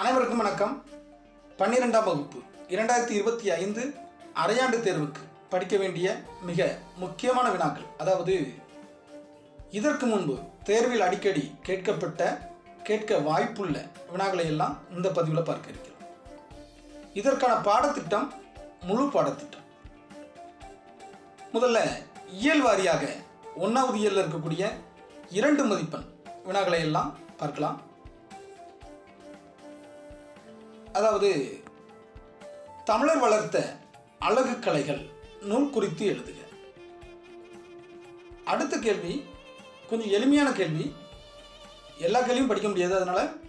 அனைவருக்கும் வணக்கம். பன்னிரெண்டாம் வகுப்பு இரண்டாயிரத்தி இருபத்தி ஐந்து அரையாண்டு தேர்வுக்கு படிக்க வேண்டிய மிக முக்கியமான வினாக்கள். அதாவது இதற்கு முன்பு தேர்வில் அடிக்கடி கேட்கப்பட்ட கேட்க வாய்ப்புள்ள வினாக்களை எல்லாம் இந்த பதிவில் பார்க்க இருக்கிறோம். இதற்கான பாடத்திட்டம் முழு பாடத்திட்டம். முதல்ல இயல் வாரியாக ஒன்றாவது இயலில் இருக்கக்கூடிய இரண்டு மதிப்பெண் வினாக்களை எல்லாம் பார்க்கலாம். அதாவது தமிழர் வளர்த்த அழகு கலைகள் நூல் குறித்து எழுதுக. அடுத்த கேள்வி கொஞ்சம் எளிமையான கேள்வி. எல்லா கேள்வியும் படிக்க முடியாது அதனால்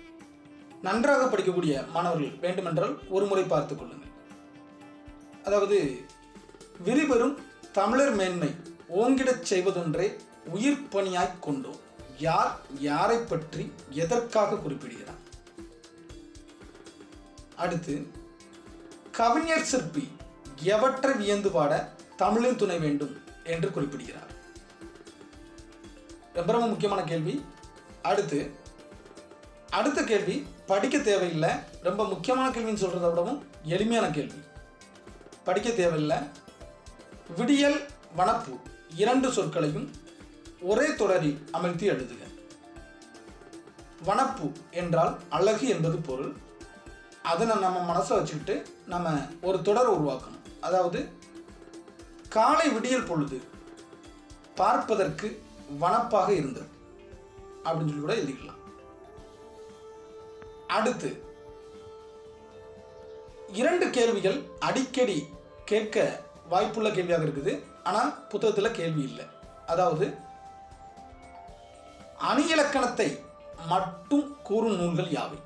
நன்றாக படிக்கக்கூடிய மாணவர்கள் வேண்டுமென்றால் ஒரு முறை பார்த்து கொள்ளுங்கள். அதாவது விரிவரும் தமிழர் மேன்மை ஓங்கிடச் செய்வதொன்றே உயிர் பணியாய்க் கொண்டோம். யார் யாரை பற்றி எதற்காக குறிப்பிடுகிறார்? அடுத்து கவிஞர் சிற்பி எவற்றை வியந்து பாட தமிழின் துணை வேண்டும் என்று குறிப்பிடுகிறார்? ரொம்ப ரொம்ப முக்கியமான கேள்வி. அடுத்து அடுத்த கேள்வி படிக்க தேவையில்லை. ரொம்ப முக்கியமான கேள்வின்னு சொல்கிறத விடவும் எளிமையான கேள்வி. படிக்க தேவையில்லை. விடியல் வனப்பு இரண்டு சொற்களையும் ஒரே தொடரில் அமர்த்தி எழுதுக. வனப்பு என்றால் அழகு என்பது பொருள். அதை நம்ம மனசில் வச்சுக்கிட்டு நம்ம ஒரு தொடர் உருவாக்கணும். அதாவது காலை விடியல் பொழுது பார்ப்பதற்கு வனப்பாக இருந்தது. அப்படின்னு சொல்லி கூட எழுதிக்கலாம். அடுத்து இரண்டு கேள்விகள் அடிக்கடி கேட்க வாய்ப்புள்ள கேள்வியாக இருக்குது. ஆனால் புத்தகத்தில் கேள்வி இல்லை. அதாவது அணி இலக்கணத்தை மட்டும் கூறும் நூல்கள் யாவை?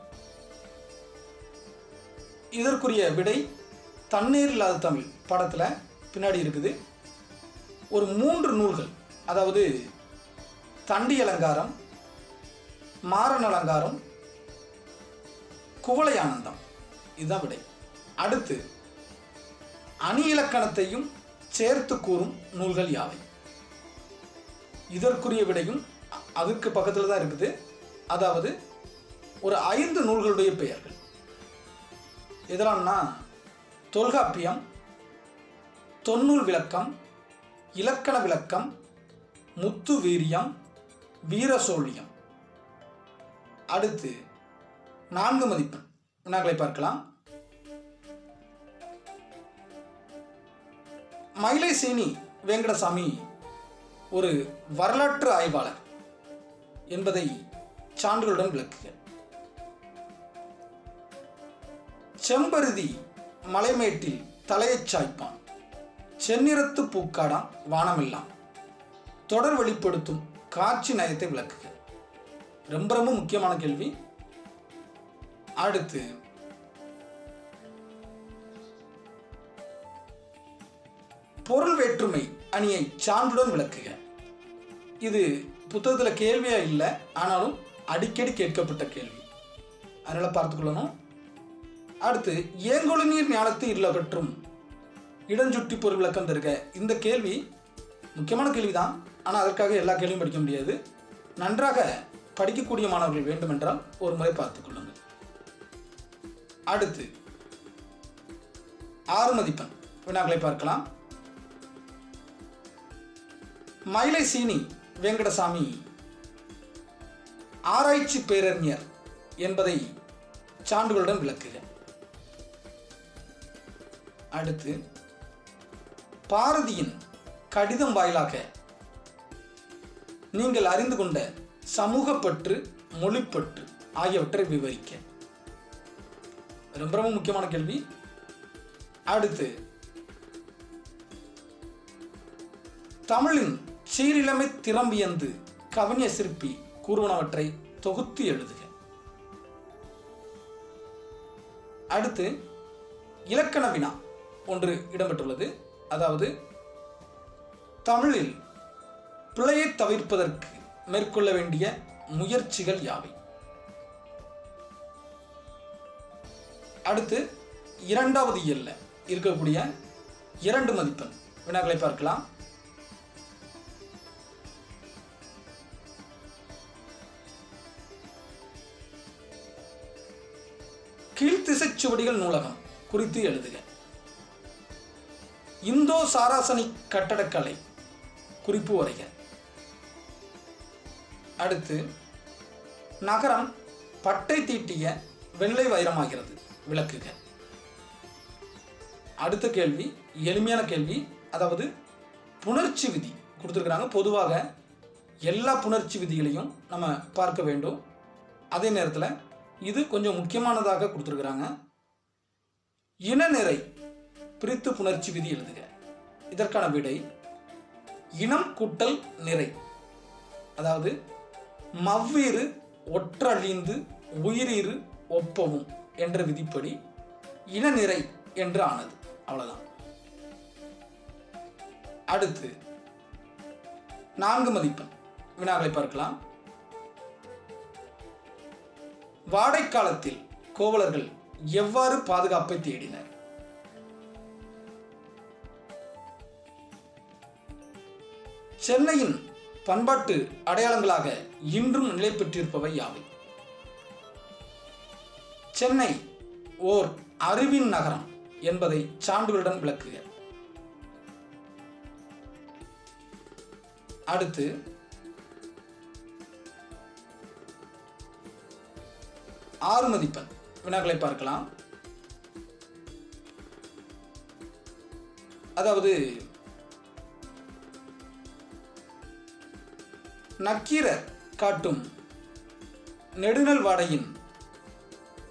இதற்குரிய விடை தண்ணீர் இல்லாத தமிழ் படத்தில் பின்னாடி இருக்குது. ஒரு மூன்று நூல்கள் அதாவது தண்டி அலங்காரம் மாறன் அலங்காரம் குவளை ஆனந்தம். இதுதான் விடை. அடுத்து அணி இலக்கணத்தையும் சேர்த்து கூறும் நூல்கள் யாவை? இதற்குரிய விடையும் அதுக்கு பக்கத்தில் தான் இருக்குது. அதாவது ஒரு ஐந்து நூல்களுடைய பெயர்கள். எதெல்லாம்னா தொல்காப்பியம் தொன்னூல் விளக்கம் இலக்கண விளக்கம் முத்து வீரியம் வீரசோழியம் அடுத்து நான்கு மதிப்பெண். வினாக்களை பார்க்கலாம். மயிலை சீனி வேங்கடசாமி ஒரு வரலாற்று ஆய்வாளர் என்பதை சான்றுகளுடன் விளக்குக செம்பருதி மலைமேட்டில் தலையைச் சாய்ப்பான். செந்நிறத்து பூக்காடாம் வானமெல்லாம். தொடர் வெளிப்படுத்தும் காட்சி நயத்தை விளக்குக. ரொம்ப ரொம்ப முக்கியமான கேள்வி. அடுத்து. பொருள் வேற்றுமை அணியை சான்றுடன் விளக்குக. இது புத்தகத்தில் கேள்வியாக இல்லை ஆனாலும் அடிக்கடி கேட்கப்பட்ட கேள்வி. அதனால் பார்த்துக்கொள்ளணும் அடுத்து ஏங்கொழுநீர் ஞானத்து இல்லகற்றும் இடஞ்சுட்டி பொருள் விளக்கம் தருக. இந்த கேள்வி முக்கியமான கேள்வி தான் ஆனால் அதற்காக எல்லா கேள்வியும் படிக்க முடியாது. நன்றாக படிக்கக்கூடிய மாணவர்கள் வேண்டுமென்றால் ஒரு முறை பார்த்துக்கொள்ளுங்கள் அடுத்து ஆறு மதிப்பெண் வினாக்களை பார்க்கலாம். மயிலை சீனி வெங்கடசாமி ஆராய்ச்சி பேரறிஞர் என்பதை சான்றுகளுடன் விளக்குக. அடுத்து பாரதியின் கடிதம் வாயிலாக நீங்கள் அறிந்து கொண்ட சமூகப்பற்று மொழிப்பற்று ஆகியவற்றை விவரிக்க. ரொம்ப ரொம்ப முக்கியமான கேள்வி. அடுத்து தமிழின் சீரிழமை திறம்பியந்து கவிஞ சிற்பி கூறுவனவற்றை தொகுத்து எழுதுக. அடுத்து இலக்கண வினா. ஒன்று இடம்பெற்றுள்ளது. அதாவது தமிழில் பிழையை தவிர்ப்பதற்கு மேற்கொள்ள வேண்டிய முயற்சிகள் யாவை? அடுத்து இரண்டாவது இயல்ல இருக்கக்கூடிய இரண்டு மதிப்பெண் வினாக்களை பார்க்கலாம். கீழ்த்திசை சுவடிகள் நூலகம் குறித்து எழுதுக. இந்தோ சாராசனி கட்டடக்கலை குறிப்பு வரைக. அடுத்து நகரம் பட்டை தீட்டிய வெள்ளை வைரமாகிறது விளக்குக. அடுத்த கேள்வி எளிமையான கேள்வி அதாவது புணர்ச்சி விதி கொடுத்துருக்குறாங்க. பொதுவாக எல்லா புணர்ச்சி விதிகளையும் நம்ம பார்க்க வேண்டும். அதே நேரத்தில் இது கொஞ்சம் முக்கியமானதாக கொடுத்துருக்குறாங்க. இனநிறை பிரித்து புணர்ச்சி விதி எழுதுக. இதற்கான விடை இனம் கூட்டல் நிறை. அதாவது மவ்வீறு ஒற்றழிந்து உயிரீறு ஒப்பவும் என்ற விதிப்படி இனநிறை என்று ஆனது. அவ்வளோதான் அடுத்து நான்கு மதிப்பெண். வினாக்களை பார்க்கலாம். வாடைக்காலத்தில் கோவலர்கள் எவ்வாறு பாதுகாப்பை தேடினர்? சென்னையின் பண்பாட்டு அடையாளங்களாக இன்றும் நிலை பெற்றிருப்பவை யாவை? சென்னை ஓர் அறிவின் நகரம் என்பதை சான்றுகளுடன் விளக்குக. அடுத்து ஆறு மதிப்பெண் வினாக்களை பார்க்கலாம். அதாவது நக்கீர காட்டும் நெடுநல் வாடையின்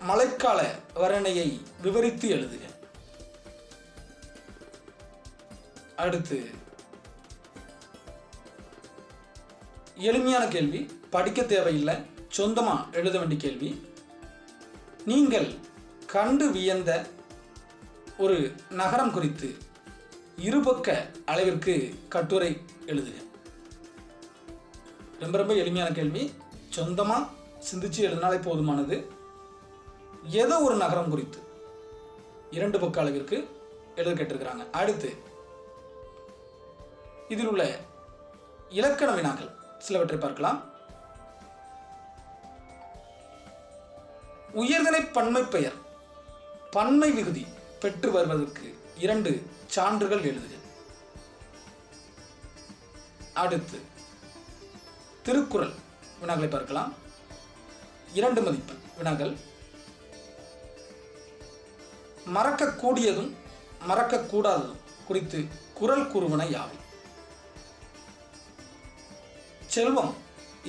மழைக்கால வர்ணனையை விவரித்து எழுதுக. அடுத்து எளிமையான கேள்வி படிக்க தேவையில்லை சொந்தமாக எழுத வேண்டிய கேள்வி. நீங்கள் கண்டு வியந்த ஒரு நகரம் குறித்து இருபக்க அளவிற்கு கட்டுரை எழுதுக. ரொம்ப ரொம்ப எளிமையான கேள்வி. சொந்தமாக சிந்திச்சு எழுதினாலே போதுமானது. ஏதோ ஒரு நகரம் குறித்து இரண்டு பக்க அளவிற்கு எழுத கேட்டிருக்கிறாங்க. அடுத்து இதில் உள்ள இலக்கண வினாக்கள் சிலவற்றை பார்க்கலாம். உயர்தனை பன்மை பெயர் பன்மை விகுதி பெற்று வருவதற்கு இரண்டு சான்றுகள் எழுதுக. அடுத்து திருக்குறள் வினாக்களை பார்க்கலாம். இரண்டு மதிப்பெண் வினாக்கள். மறக்கக்கூடியதும் மறக்கக்கூடாததும் குறித்து குரல் கூறுவன யாவை? செல்வம்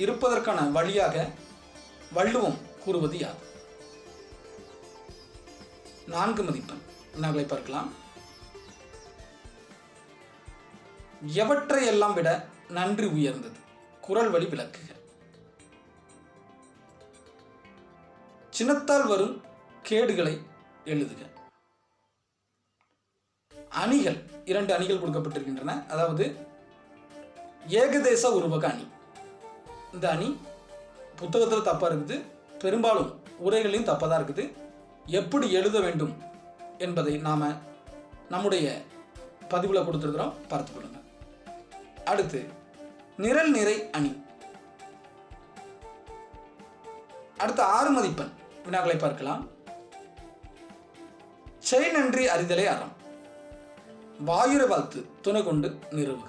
இருப்பதற்கான வழியாக வள்ளுவம் கூறுவது யாது நான்கு மதிப்பெண் வினாக்களை பார்க்கலாம். எவற்றையெல்லாம் விட நன்றி உயர்ந்தது? குரல் வழி விளக்குக. சினத்தால் வரும் கேடுகளை எழுதுக. அணிகள் இரண்டு அணிகள் கொடுக்கப்பட்டிருக்கின்றன. அதாவது ஏகதேச உருவக அணி. இந்த அணி புத்தகத்தில் தப்பாக இருக்குது. பெரும்பாலும் உரைகளையும் தப்பாக தான் இருக்குது. எப்படி எழுத வேண்டும் என்பதை நாம் நம்முடைய பதிவில் கொடுத்துருக்குறோம். பார்த்துக்கொள்ளுங்க அடுத்து நிரல் நிறை அணி. அடுத்த ஆறு மதிப்பெண் வினாக்களை பார்க்கலாம். செய் நன்றி அறிதலை அறம். வாயுர வாழ்த்து துணை கொண்டு நிறுவுக.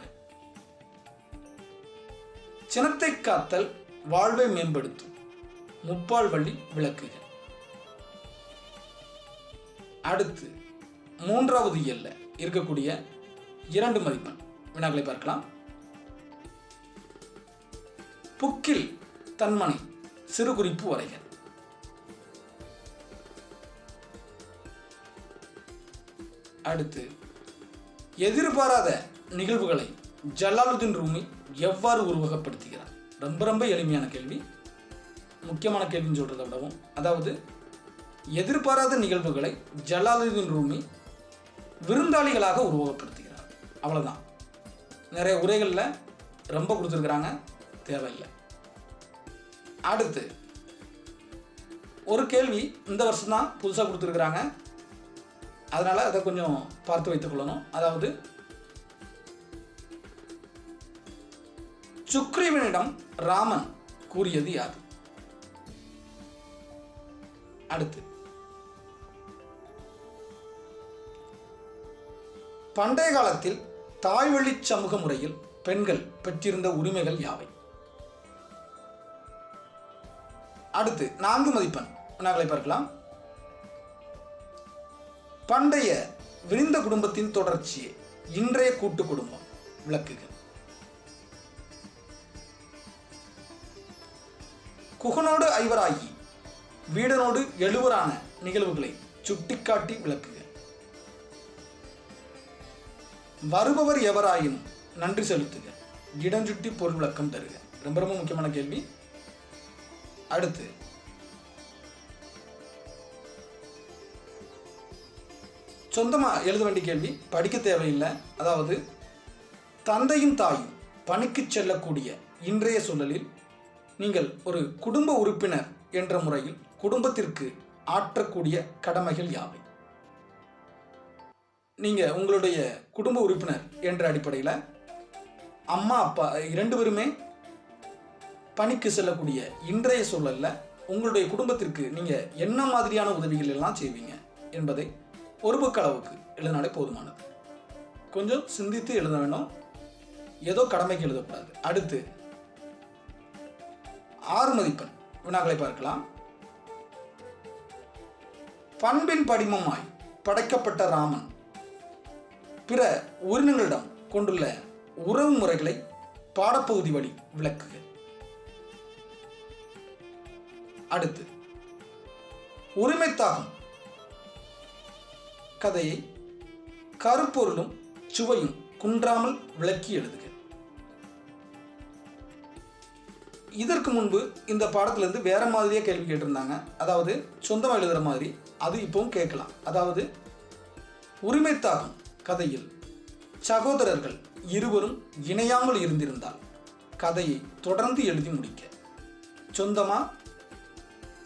சினத்தை காத்தல் வாழ்வை மேம்படுத்தும். முப்பால் வள்ளி விளக்குக. அடுத்து மூன்றாவது எல்ல இருக்கக்கூடிய இரண்டு மதிப்பெண் வினாக்களை பார்க்கலாம். புக்கில் தன்மனை சிறு குறிப்பு வரைக. அடுத்து எதிர்பாராத நிகழ்வுகளை ஜலாலுதீன் ரூமி எவ்வாறு உருவகப்படுத்துகிறார்? ரொம்ப ரொம்ப எளிமையான கேள்வி. முக்கியமான கேள்வின்னு சொல்கிறத விடவும் அதாவது எதிர்பாராத நிகழ்வுகளை ஜலாலுதீன் ரூமி விருந்தாளிகளாக உருவகப்படுத்துகிறார். அவ்வளோதான் நிறைய உரைகளில் ரொம்ப கொடுத்துருக்குறாங்க. தேவையில்லை. அடுத்து ஒரு கேள்வி இந்த வருஷம் தான் புதுசாக கொடுத்துருக்குறாங்க. அதனால் அதை கொஞ்சம் பார்த்து வைத்துக்கொள்ளணும் அதாவது சுக்ரீவனிடம் ராமன் கூறியது யாது? அடுத்து பண்டைய காலத்தில் தாய்வழி சமூக முறையில் பெண்கள் பெற்றிருந்த உரிமைகள் யாவை? அடுத்து நான்கு மதிப்பெண். வினாக்களை பார்க்கலாம். பண்டைய விரிந்த குடும்பத்தின் தொடர்ச்சி இன்றைய கூட்டு குடும்பம் விளக்குக. குகனோடு ஐவராகி வீடனோடு எழுவரான நிகழ்வுகளை சுட்டிக்காட்டி விளக்குக. வருபவர் எவராயினும் நன்றி செலுத்துக. இடஞ்சுட்டி பொருள் விளக்கம் தருக. ரொம்ப ரொம்ப முக்கியமான கேள்வி. அடுத்து. சொந்தமாக எழுத வேண்டிய கேள்வி படிக்க தேவையில்லை. அதாவது தந்தையும் தாயும் பணிக்கு செல்லக்கூடிய இன்றைய சூழலில் நீங்கள் ஒரு குடும்ப உறுப்பினர் என்ற முறையில் குடும்பத்திற்கு ஆற்றக்கூடிய கடமைகள் யாவை? நீங்கள் உங்களுடைய குடும்ப உறுப்பினர் என்ற அடிப்படையில் அம்மா அப்பா இரண்டு பேருமே பணிக்கு செல்லக்கூடிய இன்றைய சூழல்ல உங்களுடைய குடும்பத்திற்கு நீங்கள் என்ன மாதிரியான உதவிகள் எல்லாம் செய்வீங்க என்பதை ஒரு அளவுக்கு எழுதினாலே போதுமானது. கொஞ்சம் சிந்தித்து எழுத வேணும். ஏதோ கடமைக்கு எழுதக்கூடாது. அடுத்து ஆறு மதிப்பெண் வினாக்களை பார்க்கலாம். பண்பின் படிமமாய் படைக்கப்பட்ட ராமன் பிற உயிரினங்களிடம் கொண்டுள்ள உறவு முறைகளை பாடப்பகுதி வழி விளக்குக. அடுத்து உரிமைத்தாகம் கதையை கருப்பொருளும் சுவையும் குன்றாமல் விளக்கி எழுதுக. இதற்கு முன்பு இந்த பாடத்திலிருந்து வேற மாதிரியே கேள்வி கேட்டிருந்தாங்க. அதாவது சொந்தமாக எழுதுகிற மாதிரி அது இப்போவும் கேட்கலாம். அதாவது உரிமைத்தாகம் கதையில் சகோதரர்கள் இருவரும் இணையாமல் இருந்திருந்தால் கதையை தொடர்ந்து எழுதி முடிக்க. சொந்தமாக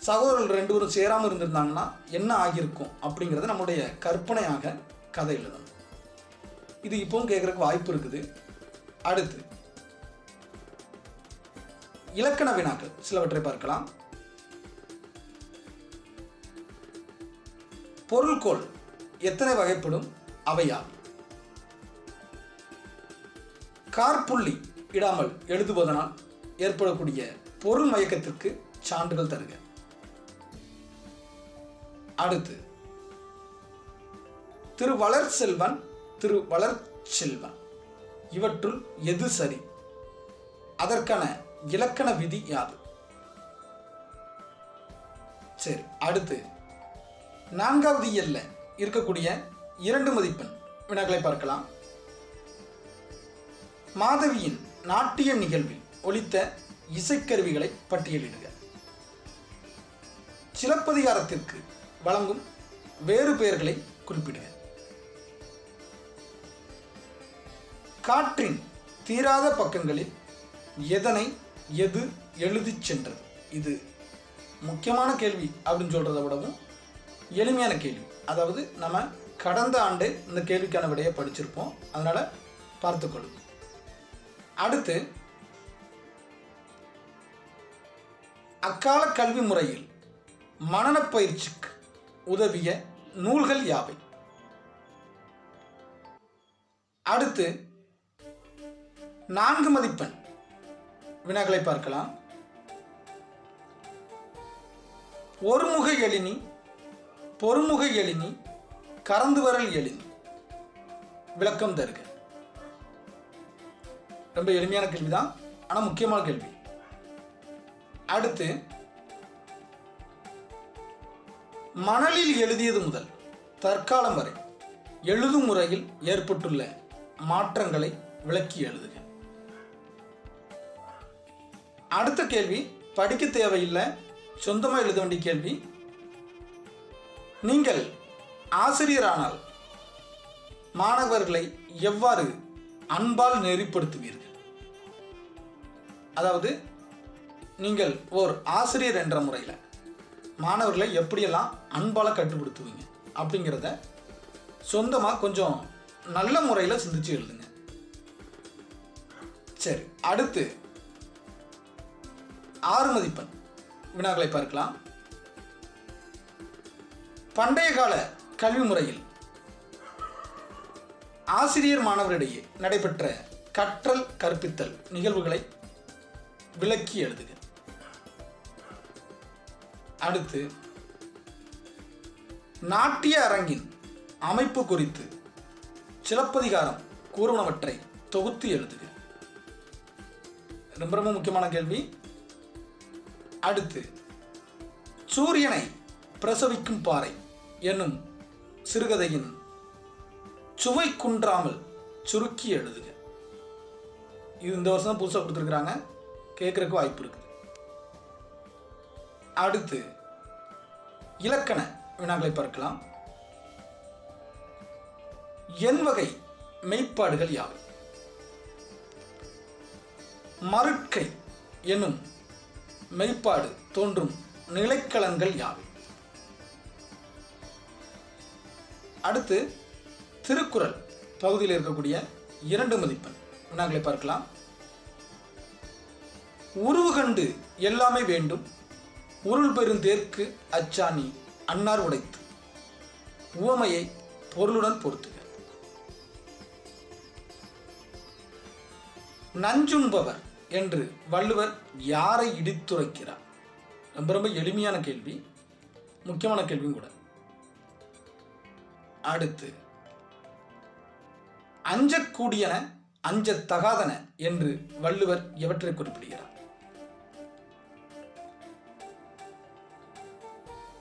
சகோதரர்கள் ரெண்டு பேரும் சேராமல் இருந்திருந்தாங்கன்னா என்ன ஆகியிருக்கும் அப்படிங்கிறத நம்முடைய கற்பனையாக கதை எழுதணும். இது இப்போவும் கேட்குறக்கு வாய்ப்பு இருக்குது. அடுத்து இலக்கண வினாக்கள். சிலவற்றை பார்க்கலாம். பொருள்கோள் எத்தனை வகைப்படும்? அவையா? கார்புள்ளி இடாமல் எழுதுவதனால் ஏற்படக்கூடிய பொருள் மயக்கத்திற்கு சான்றுகள் தருக. அடுத்து. திரு வளர்செல்வன் திரு வளர் செல்வன் இவற்றுள் எது சரி? அதற்கான இலக்கண விதி யாது? சரி அடுத்து. நான்காவது இயல்ல இருக்கக்கூடிய இரண்டு மதிப்பெண் வினாக்களை பார்க்கலாம். மாதவியின் நாட்டிய நிகழ்வில் ஒலித்த இசைக்கருவிகளை பட்டியலிடுக. சிலப்பதிகாரத்திற்கு வழங்கும் வேறு பெயர்களை குறிப்பிடுக காற்றின் தீராத பக்கங்களில் எதனை எது எழுதி சென்றது? இது முக்கியமான கேள்வி அப்படின்னு சொல்கிறத விடவும் எளிமையான கேள்வி. அதாவது நம்ம கடந்த ஆண்டு இந்த கேள்விக்கான விடையை படிச்சிருப்போம். அதனால் பார்த்துக்கொள்ளும் அடுத்து அக்கால கல்வி முறையில் மனநப்பயிற்சிக்கு உதவிய நூல்கள் யாவை? அடுத்து நான்கு மதிப்பெண். வினாக்களை பார்க்கலாம். ஒருமுக எழினி பொறுமுக எழினி கறந்து வரல் எழினி விளக்கம் தருக. ரொம்ப எளிமையான கேள்வி தான் ஆனால் முக்கியமான கேள்வி. அடுத்து மணலில் எழுதியது முதல் தற்காலம் வரை எழுதும் முறையில் ஏற்பட்டுள்ள மாற்றங்களை விளக்கி எழுதுக. அடுத்த கேள்வி படிக்க தேவையில்லை சொந்தமாக எழுத வேண்டிய கேள்வி. நீங்கள் ஆசிரியரானால் மாணவர்களை எவ்வாறு அன்பால் நெறிப்படுத்துவீர்கள்? அதாவது நீங்கள் ஓர் ஆசிரியர் என்ற முறையில் மாணவர்களை எப்படியெல்லாம் அன்பால் கட்டுப்படுத்துவீங்க? அப்படிங்கிறத சொந்தமாக கொஞ்சம் நல்ல முறையில் சிந்திச்சு எழுதுங்க. சரி அடுத்து ஆறு மதிப்பெண். வினாக்களை பார்க்கலாம். பண்டைய கால கல்வி முறையில் ஆசிரியர் மாணவரிடையே நடைபெற்ற கற்றல் கற்பித்தல் நிகழ்வுகளை விளக்கி எழுதுக. அடுத்து நாட்டிய அரங்கின் அமைப்பு குறித்து சிலப்பதிகாரம் கூறுவனவற்றை தொகுத்து எழுதுக ரொம்ப ரொம்ப முக்கியமான கேள்வி. அடுத்து சூரியனை பிரசவிக்கும் பாறை என்னும் சிறுகதையின் சுவை குன்றாமல் சுருக்கி எழுதுக இது இந்த வருஷம் தான் புதுசாக கொடுத்துருக்குறாங்க. கேட்குறக்கு வாய்ப்பு இருக்குது. அடுத்து இலக்கண வினாக்களை பார்க்கலாம். என் வகை மெய்ப்பாடுகள் யாவை? மறுக்கை என்னும் மெய்ப்பாடு தோன்றும் நிலைக்களங்கள் யாவை? அடுத்து திருக்குறள் பகுதியில் இருக்கக்கூடிய இரண்டு மதிப்பெண் வினாக்களை பார்க்கலாம். உருவு கண்டு எல்லாமே வேண்டும் உருள் பெருந்தேற்கு அச்சாணி அன்னார் உடைத்து. உவமையை பொருளுடன் பொருத்துக. நஞ்சுண்பவர் என்று வள்ளுவர் யாரை இடித்துரைக்கிறார்? ரொம்ப ரொம்ப எளிமையான கேள்வி முக்கியமான கேள்வியும் கூட. அடுத்து அஞ்சக்கூடியன அஞ்சத்தகாதன என்று வள்ளுவர் எவற்றை குறிப்பிடுகிறார்?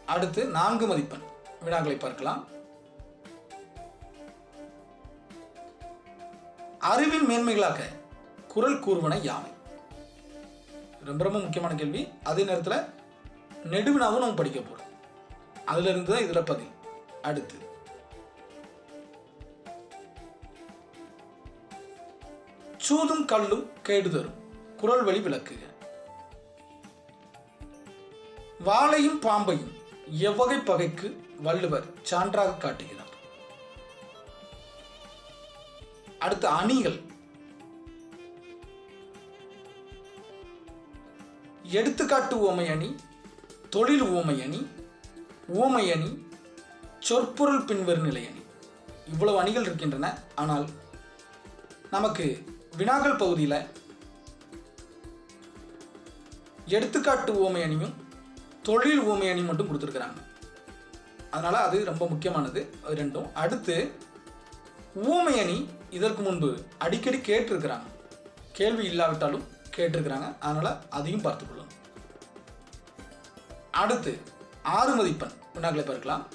அடுத்து நான்கு மதிப்பெண். வினாக்களை பார்க்கலாம். அறிவின் மேன்மைகளாக குரல் கூறுவன யாவை ரொம்ப ரொம்ப முக்கியமான கேள்வி. அதே நேரத்தில் நெடுவினாவும் நம்ம படிக்க போகிறோம் அதிலிருந்து தான் இதில் பதில். அடுத்து. சூதும் கல்லும் கேடு தரும். குரல் வழி விளக்குக. வாழையும் பாம்பையும் எவ்வகை பகைக்கு வள்ளுவர் சான்றாக காட்டுகிறார்? அடுத்த அணிகள். எடுத்துக்காட்டு உவமை அணி தொழில் உவமை அணி உவமை அணி சொற்பொருள் பின்வரும் நிலை அணி. இவ்வளவு அணிகள் இருக்கின்றன ஆனால் நமக்கு வினாக்கள் பகுதியில் எடுத்துக்காட்டு உவமை அணியும் தொழில் உவமை அணி மட்டும் கொடுத்துருக்குறாங்க. அதனால் அது ரொம்ப முக்கியமானது அது ரெண்டும். அடுத்து ஊமை அணி இதற்கு முன்பு அடிக்கடி கேட்டிருக்கிறாங்க. கேள்வி இல்லாவிட்டாலும் கேட்டிருக்கிறாங்க. அதனால் அதையும் பார்த்துக்கொள்ளும் அடுத்து ஆறு மதிப்பெண் வினாக்களை பார்க்கலாம்.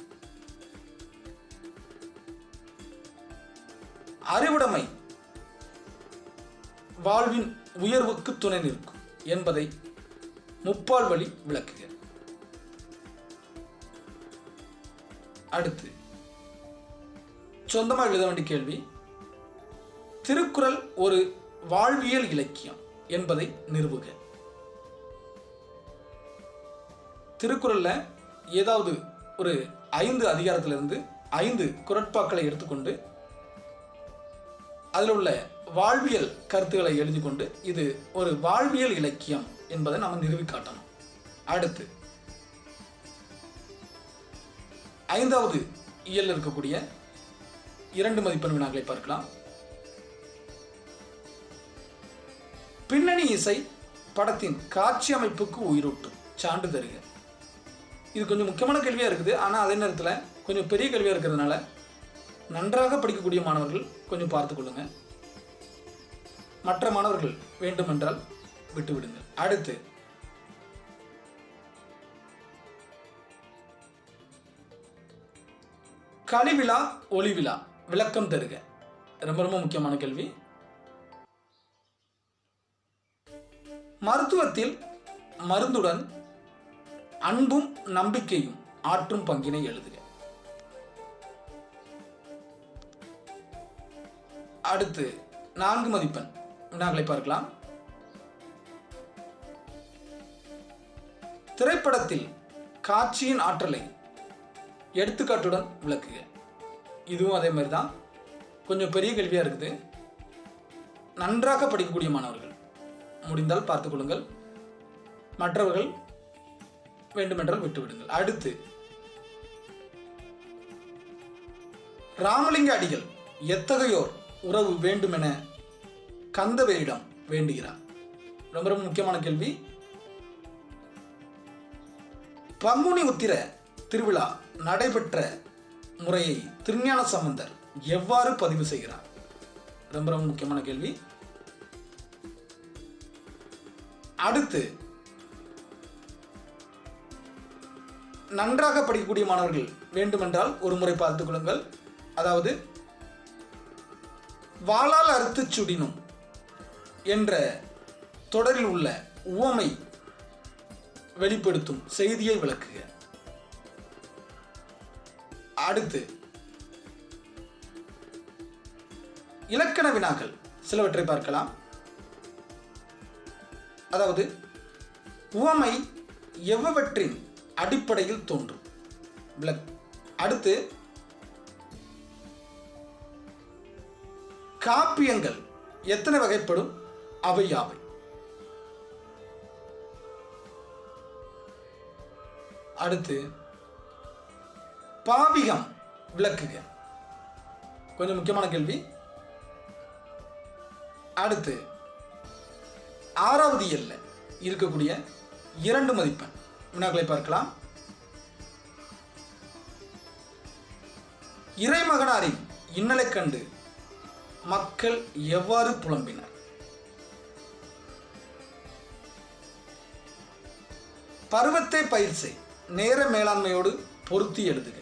அறிவுடைமை வாழ்வின் உயர்வுக்கு துணை நிற்கும் என்பதை முப்பால் வழி விளக்குக அடுத்து. சொந்தமாக எழுத வேண்டிய கேள்வி. திருக்குறள் ஒரு வாழ்வியல் இலக்கியம் என்பதை நிறுவுக. திருக்குறளில் ஏதாவது ஒரு ஐந்து அதிகாரத்திலிருந்து ஐந்து குரட்பாக்களை எடுத்துக்கொண்டு அதில் உள்ள வாழ்வியல் கருத்துக்களை எழுதி கொண்டு இது ஒரு வாழ்வியல் இலக்கியம் என்பதை நாம் நிறுவி காட்டணும் அடுத்து. ஐந்தாவது இயல் இருக்கக்கூடிய இரண்டு மதிப்பெண் வினாக்களை பார்க்கலாம். பின்னணி இசை படத்தின் காட்சி அமைப்புக்கு உயிரூட்டும் சான்று தருக இது கொஞ்சம் முக்கியமான கேள்வியாக இருக்குது. ஆனால் அதே நேரத்தில் கொஞ்சம் பெரிய கேள்வியாக இருக்கிறதுனால நன்றாக படிக்கக்கூடிய மாணவர்கள் கொஞ்சம் பார்த்து கொள்ளுங்கள் மற்ற மாணவர்கள் வேண்டுமென்றால் விட்டுவிடுங்கள். அடுத்து களிவிழா ஒளிவிழா விளக்கம் தருக. ரொம்ப ரொம்ப முக்கியமான கேள்வி. மருத்துவத்தில் மருந்துடன் அன்பும் நம்பிக்கையும் ஆற்றும் பங்கினை எழுதுக. அடுத்து நான்கு மதிப்பெண். வினாக்களை பார்க்கலாம். திரைப்படத்தில் காட்சியின் ஆற்றலை எடுத்துக்காட்டுடன் விளக்குக. இதுவும் அதே மாதிரி தான் கொஞ்சம் பெரிய கேள்வியாக இருக்குது. நன்றாக படிக்கக்கூடிய மாணவர்கள். முடிந்தால் பார்த்துக்கொள்ளுங்கள் மற்றவர்கள் வேண்டுமென்றால் விட்டுவிடுங்கள். அடுத்து. ராமலிங்க அடிகள் எத்தகையோர் உறவு வேண்டுமென கந்தவேயிடம் வேண்டுகிறார்? ரொம்ப ரொம்ப முக்கியமான கேள்வி. பங்குனி உத்திர திருவிழா நடைபெற்ற முறையை திருஞான சம்பந்தர் எவ்வாறு பதிவு செய்கிறார்? ரொம்ப ரொம்ப முக்கியமான கேள்வி. அடுத்து நன்றாக படிக்கக்கூடிய மாணவர்கள் வேண்டுமென்றால் ஒரு முறை பார்த்துக் கொள்ளுங்கள். அதாவது வாளால் அறுத்து சுடினும் என்ற தொடரில் உள்ள உவமை வெளிப்படுத்தும் செய்தியை விளக்குக. அடுத்து இலக்கண வினாக்கள். சிலவற்றை பார்க்கலாம். அதாவது உவமை எவ்வவற்றின் அடிப்படையில் தோன்றும்? விளக் அடுத்து காப்பியங்கள் எத்தனை வகைப்படும்? அவை யாவை? அடுத்து பாவிகம் விளக்குக. கொஞ்சம் முக்கியமான கேள்வி. அடுத்து ஆறாவது எல்ல இருக்கக்கூடிய இரண்டு மதிப்பெண் வினாக்களை பார்க்கலாம். இறைமகனாரின் இன்னலை கண்டு மக்கள் எவ்வாறு புலம்பினர்? பருவத்தை பயிற்சி நேர மேலாண்மையோடு பொருத்தி எழுதுக.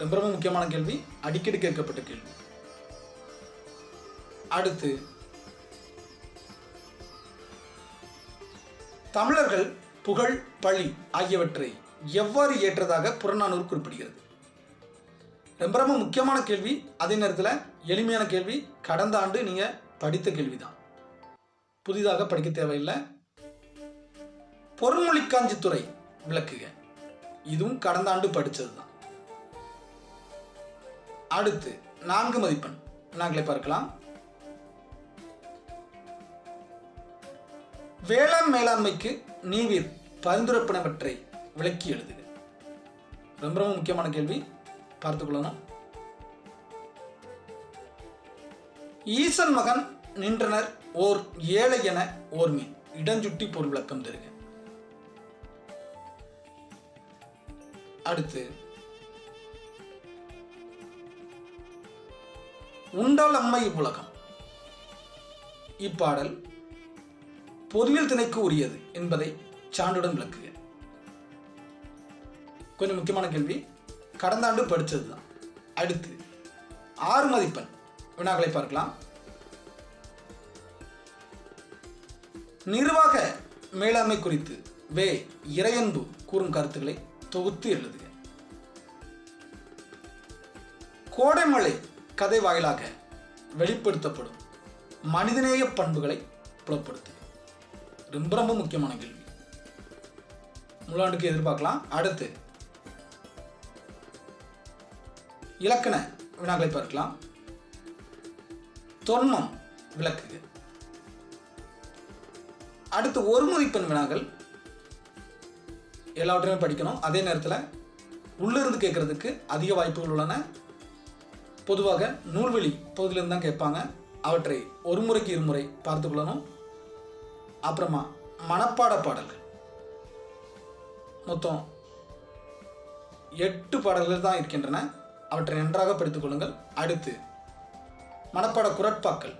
ரொம்ப ரொம்ப முக்கியமான கேள்வி. அடிக்கடி கேட்கப்பட்ட கேள்வி. அடுத்து தமிழர்கள் புகழ் பழி ஆகியவற்றை எவ்வாறு ஏற்றதாக புறநானூறு குறிப்பிடுகிறது? ரொம்ப ரொம்ப முக்கியமான கேள்வி. அதே நேரத்தில் எளிமையான கேள்வி. கடந்த ஆண்டு நீங்கள் படித்த கேள்வி தான் புதிதாக படிக்க தேவையில்லை. பொருள்மொழி காஞ்சித்துறை விளக்குக. இதுவும் கடந்த ஆண்டு படித்தது தான் அடுத்து நான்கு மதிப்பெண். நாங்களே பார்க்கலாம். வேளாண் மேலாண்மைக்கு நீவிர் பரிந்துரைப்பினவற்றை விளக்கி எழுதுக. ரொம்ப ரொம்ப முக்கியமான கேள்வி. பார்த்துக்கொள்ளணும் ஈசன் மகன் நின்றனர் ஓர் ஏழை என ஓர்மீன். இடஞ்சுட்டி பொருள் விளக்கம் தருக. அடுத்து உண்டால் அம்மை இவ்வுலகம். இப்பாடல் பொதுவில் திணைக்கு உரியது என்பதை சான்றுடன் விளக்குக கொஞ்சம் முக்கியமான கேள்வி. கடந்த ஆண்டு படித்தது தான் அடுத்து ஆறு மதிப்பெண் வினாக்களை பார்க்கலாம். நிர்வாக மேலாண்மை குறித்து வே. இறையன்பு கூறும் கருத்துக்களை தொகுத்து எழுதுக. கோடைமலை கதை வாயிலாக வெளிப்படுத்தப்படும் மனிதநேய பண்புகளை புலப்படுத்து ரொம்ப ரொம்ப முக்கியமான கேள்வி. முழாண்டுக்கு எதிர்பார்க்கலாம். அடுத்து இலக்கண வினாக்களை பார்க்கலாம். தொன்மம் விளக்குக. அடுத்து ஒரு மதிப்பெண் வினாக்கள். எல்லாவற்றையுமே படிக்கணும். அதே நேரத்தில் உள்ளிருந்து கேட்கறதுக்கு அதிக வாய்ப்புகள் உள்ளன. பொதுவாக நூல்வெளி பகுதியிலிருந்து தான் கேட்பாங்க. அவற்றை ஒரு முறைக்கு இருமுறை பார்த்து கொள்ளணும். அப்புறமா மனப்பாட பாடல்கள். மொத்தம் எட்டு பாடல்கள் தான் இருக்கின்றன. அவற்றை நன்றாக படித்துக் கொள்ளுங்கள். அடுத்து மனப்பாட குரட்பாக்கள்.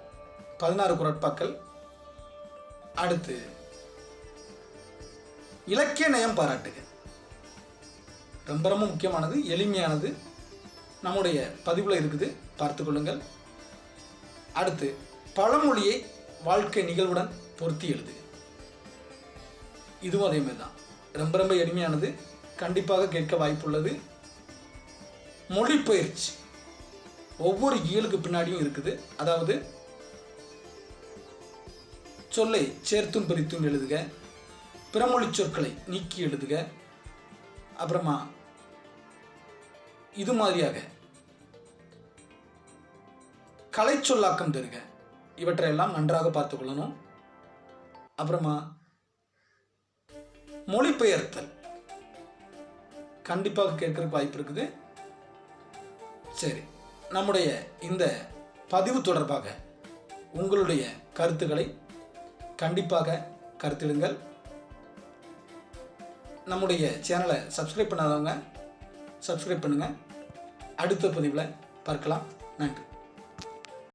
பதினாறு குரட்பாக்கள். அடுத்து இலக்கிய நயம் பாராட்டுக. ரொம்ப ரொம்ப முக்கியமானது எளிமையானது நம்முடைய பதிவில் இருக்குது. பார்த்து கொள்ளுங்கள். அடுத்து பழமொழியை வாழ்க்கை நிகழ்வுடன் பொருத்தி எழுது. இதுவும் அதே மாதிரி தான் ரொம்ப ரொம்ப எளிமையானது. கண்டிப்பாக கேட்க வாய்ப்புள்ளது. மொழிப்பயிற்சி ஒவ்வொரு இயலுக்கு பின்னாடியும் இருக்குது. அதாவது சொல்லை சேர்த்தும் பிரித்தும் எழுதுக. பிறமொழி சொற்களை நீக்கி எழுதுக. அப்புறமா இது மாதிரியாக. கலை சொல்லாக்கம் தருக. இவற்றையெல்லாம் நன்றாக பார்த்து கொள்ளணும் அப்புறமா மொழிபெயர்த்தல். கண்டிப்பாக கேட்கறதுக்கு வாய்ப்பு இருக்குது. சரி நம்முடைய இந்த பதிவு தொடர்பாக உங்களுடைய கருத்துக்களை கண்டிப்பாக கருத்திடுங்கள். நம்முடைய சேனலை சப்ஸ்கிரைப் பண்ணாதவங்க சப்ஸ்கிரைப் பண்ணுங்கள் அடுத்த பதிவில் பார்க்கலாம். நன்றி.